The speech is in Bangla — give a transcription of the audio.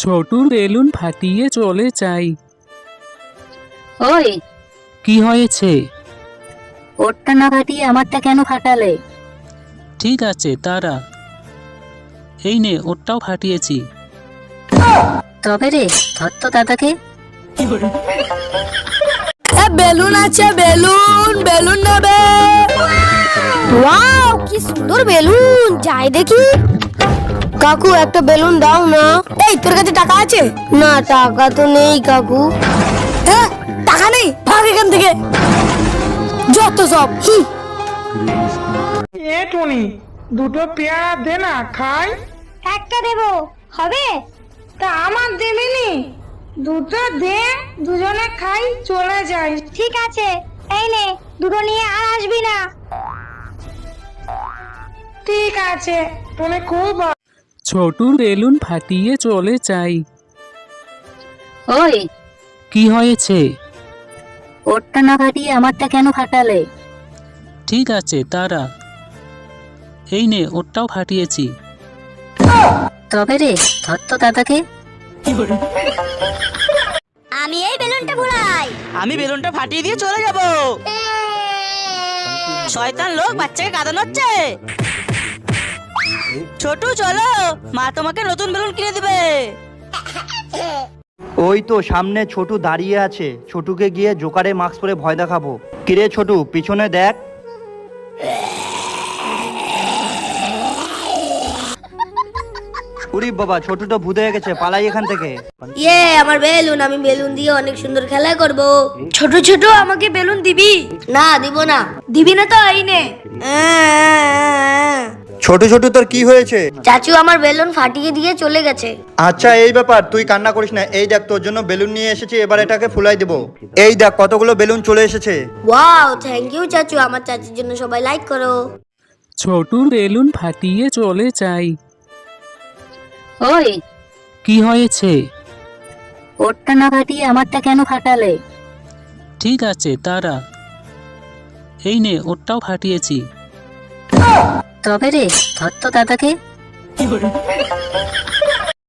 ছোটুর বেলুন ফাটিয়ে চলে যাই। ওই। কি হয়েছে? ওরটা না ফাটিয়ে আমারটা কেন ফাটালে? ঠিক আছে তারা এই নে ওরটাও ফাটিয়েছি। তবে রে ধর তো দাদাকে। এ বেলুন আছে বেলুন বেলুন নেবে। ওয়াও কি সুন্দর বেলুন। যাই দেখি। কাকু একটা বেলুন দাও না। এই তোর কাছে টাকা আছে? না টাকা তো নেই কাকু। হ্যাঁ টাকা নেই? ভাগ এখান থেকে। যত সব। এ টনি দুটো পেয়ারা দে না খাই। একটা দেব। হবে? তা আমার দিবিনি। দুটো দে দুজনে খাই চলে যাই। ঠিক আছে। এই নে দুটো নিয়ে আর আসবি না। ঠিক আছে টনি খুব ভালো। ছোটুর বেলুন ফাটিয়ে চলে যাই। ওই। কি হয়েছে? ওরটা না ফাটিয়ে আমারটা কেন ফাটালে? ঠিক আছে তারা এই নে ওরটাও ফাটিয়েছি। তবে রে ধর তো দাদাকে। আমি এই বেলুনটা ভুলাই আমি বেলুনটা ফাটিয়ে দিয়ে চলে যাব। শয়তান লোক বাচ্চাকে কাঁদানো হচ্ছে। ছোটু চলো। মা তোমাকে নতুন বেলুন কিনে দিবে। ওই তো সামনে ছোটু দাঁড়িয়ে আছে। ছোটুকে গিয়ে জোকারে মাস্ক পরে ভয় দেখাবো। কিরে ছোটু পিছনে দেখ। উরি বাবা ছোটুটা ভূতে হয়ে গেছে পালাই এখান থেকে। ইয়ে আমার বেলুন আমি বেলুন দিয়ে অনেক সুন্দর খেলা করব। ছোট ছোট আমাকে বেলুন দিবি? না দিব না। দিবি না তো এই নে ছোট ছোট তোর কি হয়েছে? চাচু আমার বেলুন ফাটিয়ে দিয়ে চলে গেছে। আচ্ছা এই ব্যাপার তুই কান্না করিস না। এই দেখ তোর জন্য বেলুন নিয়ে এসেছি এবার এটাকে ফুলাই দেবো। এই দেখ কতগুলো বেলুন চলে এসেছে। ওয়াও থ্যাংক ইউ চাচু। আমার চাচির জন্য সবাই লাইক করো। ছোটুর বেলুন ফাটিয়ে চলে যাই। ওই কি হয়েছে? ওরটা না ফাটিয়ে আমারটা কেন ফাটালে? ঠিক আছে তারা এই নে ওরটাও ফাটিয়েছি। তবে রে ধর তো দাদাকে।